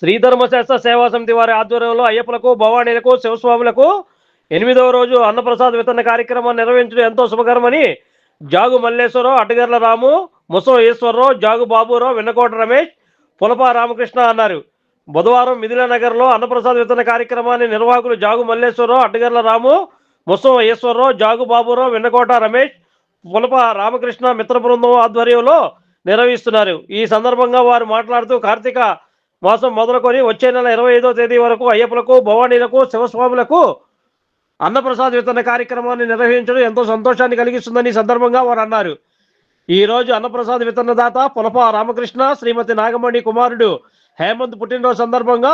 శ్రీధర్మశాస్త్ర సేవా సమితి వారి ఆధ్వర్యంలో అయ్యప్పలకు భవానీలకు శివస్వాములకు ఎనిమిదవ రోజు అన్నప్రసాద్ వితరణ కార్యక్రమం నిర్వహించడం ఎంతో శుభకరమని జాగు మల్లేశ్వరరావు అడ్డగర్ల రాము ముసం ఈశ్వరరావు జాగు బాబురావు వెన్నకోట రమేష్ పులప రామకృష్ణ అన్నారు. బుధవారం మిథిలానగర్లో అన్నప్రసాద్ వితరణ కార్యక్రమాన్ని నిర్వాహకులు జాగు మల్లేశ్వరరావు అడ్డగర్ల రాము ముసం ఈశ్వరరావు జాగు బాబురావు వెన్నకోట రమేష్ పులప రామకృష్ణ మిత్ర బృందం ఆధ్వర్యంలో నిర్వహిస్తున్నారు. ఈ సందర్భంగా వారు మాట్లాడుతూ కార్తీక మాసం మొదలుకొని వచ్చే నెల ఇరవై ఐదో తేదీ వరకు అయ్యప్పలకు భవానీలకు శివస్వాములకు అన్నప్రసాద్ వితరణ కార్యక్రమాన్ని నిర్వహించడం ఎంతో సంతోషాన్ని కలిగిస్తుందని సందర్భంగా వారు అన్నారు. ఈ రోజు అన్నప్రసాద్ విత్తనదాత పులప రామకృష్ణ శ్రీమతి నాగమణి కుమారుడు హేమంత్ పుట్టినరోజు సందర్భంగా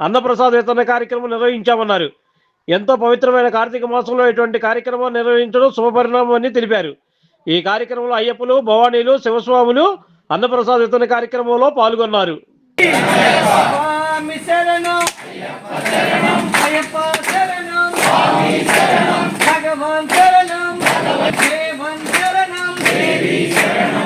అన్నప్రసాద్ వితరణ కార్యక్రమం నిర్వహించామన్నారు. ఎంతో పవిత్రమైన కార్తీక మాసంలో ఇటువంటి కార్యక్రమం నిర్వహించడం శుభపరిణామం అని తెలిపారు. ఈ కార్యక్రమంలో అయ్యప్పలు భవానీలు శివస్వాములు అన్నప్రసాద్ వితరణ కార్యక్రమంలో పాల్గొన్నారు. భగవాన్ శరణం దేవన్ శరణం శరణం.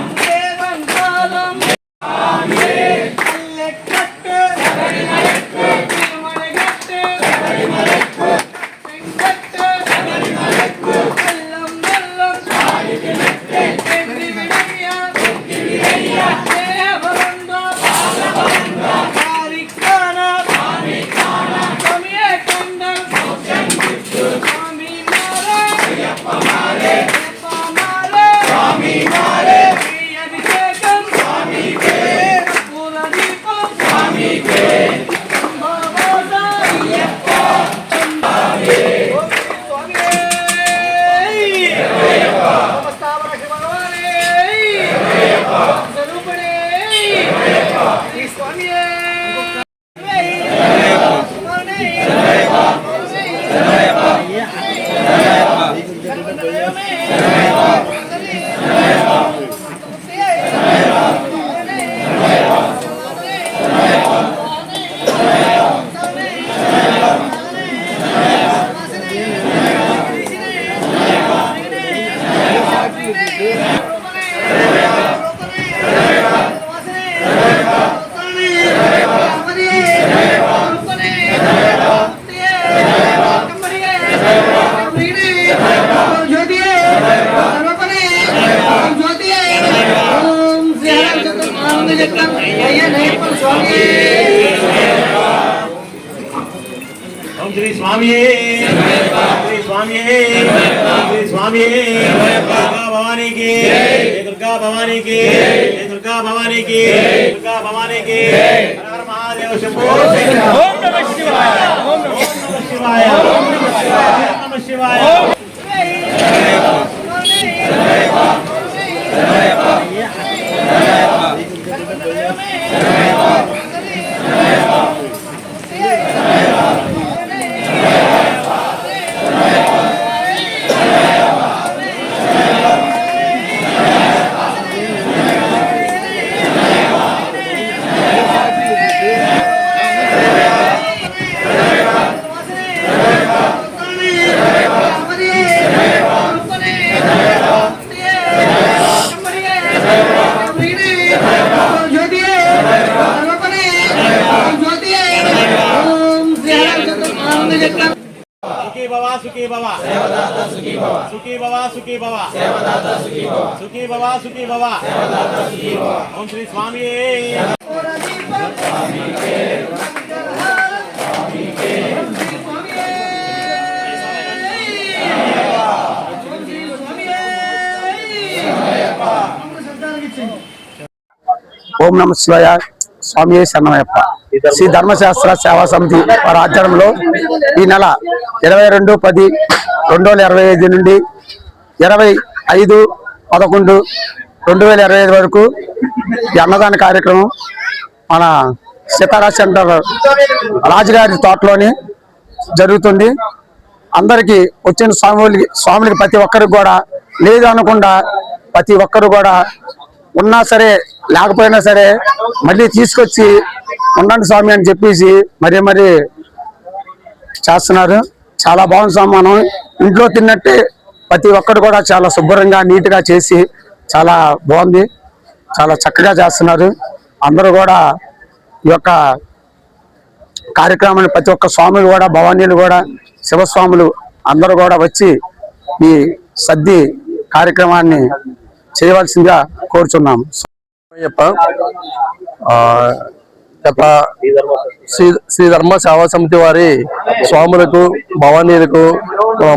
ఓం శ్రీ స్వామి శ్రీ స్వామి శ్రీ స్వామి దుర్గా భవానీకి జై దుర్గా భవానీకి జై దుర్గా భవానీకి దుర్గా భవానీకి హర హర మహాదేవ శంభో ఓం నమః శివాయ ఓం నమః శివాయ ఓం నమః శివాయ సుఖీ భవ సుఖీ భవ సుఖీ భవ సుఖీ భవ సుఖీ భవ సుఖీ భవ ఓం శ్రీ స్వామి ఓం నమ శివాయ. స్వామి శరణమయ్యప్ప. శ్రీ ధర్మశాస్త్ర సేవా సమితి వారి ఆధ్వర్యంలో ఈ నెల ఇరవై రెండు పది రెండు వేల ఇరవై ఐదు నుండి ఇరవై ఐదు పదకొండు రెండు వేల ఇరవై ఐదు వరకు ఈ అన్నదాన కార్యక్రమం మన సితారా సెంటర్ రాజుగారి తోటలోని జరుగుతుంది. అందరికీ వచ్చిన స్వాములకి స్వాములకి ప్రతి ఒక్కరికి కూడా లేదు అనకుండా ప్రతి ఒక్కరు కూడా ఉన్నా సరే లేకపోయినా సరే మళ్ళీ తీసుకొచ్చి ఉండండి స్వామి అని చెప్పేసి మరీ మరీ చేస్తున్నారు. చాలా బాగుంది స్వామి మనం. ఇంట్లో తిన్నట్టే ప్రతి ఒక్కరు కూడా చాలా శుభ్రంగా నీట్గా చేసి చాలా బాగుంది. చాలా చక్కగా చేస్తున్నారు. అందరూ కూడా ఈ యొక్క కార్యక్రమాన్ని ప్రతి ఒక్క స్వాములు కూడా భవానీలు కూడా శివస్వాములు అందరూ కూడా వచ్చి ఈ సద్ది కార్యక్రమాన్ని చేయవలసిందిగా కోరుచున్నాము అయ్యప్ప గత శ్రీ శ్రీ ధర్మ సేవా సమితి వారి స్వాములకు భవానీలకు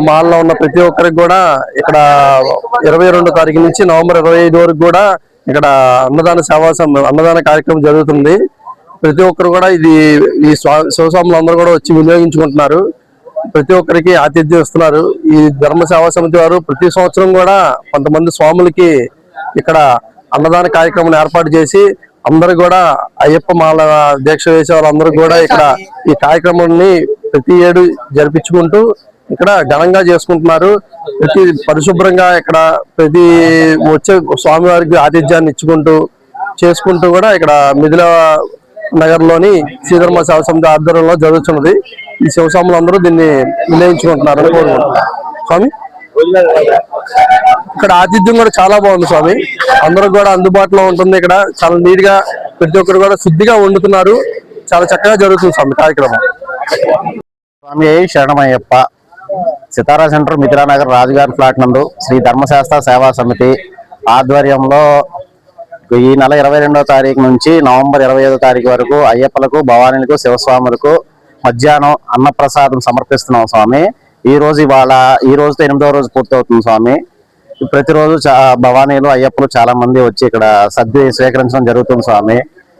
మాల్లో ఉన్న ప్రతి ఒక్కరికి కూడా ఇక్కడ ఇరవై రెండో తారీఖు నుంచి నవంబర్ ఇరవై ఐదు వరకు కూడా ఇక్కడ అన్నదాన సేవా సం- అన్నదాన కార్యక్రమం జరుగుతుంది. ప్రతి ఒక్కరు కూడా ఇది ఈ శివస్వాములు అందరూ కూడా వచ్చి వినియోగించుకుంటున్నారు. ప్రతి ఒక్కరికి ఆతిథ్యం ఇస్తున్నారు. ఈ ధర్మ సేవా సమితి వారు ప్రతి సంవత్సరం కూడా కొంతమంది స్వాములకి ఇక్కడ అన్నదాన కార్యక్రమం ఏర్పాటు చేసి అందరూ కూడా అయ్యప్ప మాల దీక్ష వేసే వాళ్ళందరూ కూడా ఇక్కడ ఈ కార్యక్రమాన్ని ప్రతి ఏడు జరిపించుకుంటూ ఇక్కడ ఘనంగా చేసుకుంటున్నారు. ప్రతి పరిశుభ్రంగా ఇక్కడ ప్రతి వచ్చే స్వామివారికి ఆతిథ్యాన్ని ఇచ్చుకుంటూ చేసుకుంటూ కూడా ఇక్కడ మిథిల నగర్లోని శ్రీధర్మ సేవ సమితి ఆధ్వర్యంలో జరుగుతున్నది. ఈ శివస్వాములు అందరూ దీన్ని వినియోగించుకుంటున్నారని కోరుకుంటున్నారు స్వామి? ఇక్కడ ఆతిథ్యం కూడా చాలా బాగుంది స్వామి. అందరూ కూడా అందుబాటులో ఉంటుంది ఇక్కడ. చాలా నీట్గా ప్రతి ఒక్కరు కూడా శుద్ధిగా వండుతున్నారు. చాలా చక్కగా జరుగుతుంది స్వామి కార్యక్రమం. స్వామి శరణమయ్యప్ప సితారా సెంటర్ మిథిలానగర్ రాజుగారి ఫ్లాట్ నందు శ్రీ ధర్మశాస్త్ర సేవా సమితి ఆధ్వర్యంలో ఈ నెల ఇరవై రెండవ తారీఖు నుంచి నవంబర్ ఇరవై ఐదో తారీఖు వరకు అయ్యప్పలకు భవానీలకు శివస్వాములకు మధ్యాహ్నం అన్నప్రసాదం సమర్పిస్తున్నాం స్వామి. ఈ రోజు ఇవాళ ఈ రోజుతో ఎనిమిదవ రోజు పూర్తవుతుంది స్వామి. ప్రతిరోజు చా- భవానీలు అయ్యప్పలు చాలా మంది వచ్చి ఇక్కడ సద్ది స్వీకరించడం జరుగుతుంది స్వామి.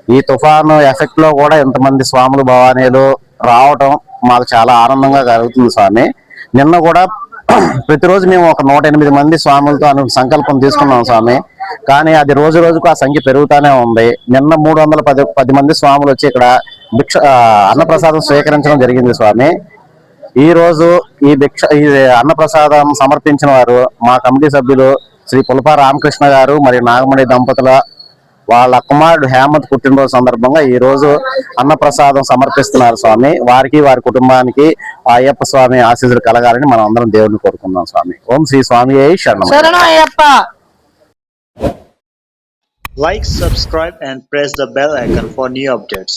ఈ తుఫాను ఎఫెక్ట్లో కూడా ఎంతమంది స్వాములు భవానీలు రావటం మాకు చాలా ఆనందంగా కలుగుతుంది స్వామి. నిన్న కూడా ప్రతిరోజు మేము ఒక నూట ఎనిమిది మంది స్వాములతో సంకల్పం తీసుకున్నాం స్వామి. కానీ అది రోజు రోజుకు ఆ సంఖ్య పెరుగుతానే ఉంది. నిన్న మూడు వందల పది పది మంది స్వాములు వచ్చి ఇక్కడ భిక్ష అన్నప్రసాదం స్వీకరించడం జరిగింది స్వామి. ఈ రోజు ఈ భిక్ష ఈ అన్నప్రసాదం సమర్పించిన వారు మా కమిటీ సభ్యులు శ్రీ పులప రామకృష్ణ గారు మరియు నాగమణి దంపతుల వాళ్ళ కుమారుడు హేమంత్ పుట్టినరోజు సందర్భంగా ఈ రోజు అన్నప్రసాదం సమర్పిస్తున్నారు స్వామి. వారికి వారి కుటుంబానికి అయ్యప్ప స్వామి ఆశీస్సులు కలగాలని మనం అందరం దేవుడిని కోరుకుందాం స్వామి. ఓం శ్రీ స్వామి శరణం. Like, subscribe, and press the bell icon for new updates.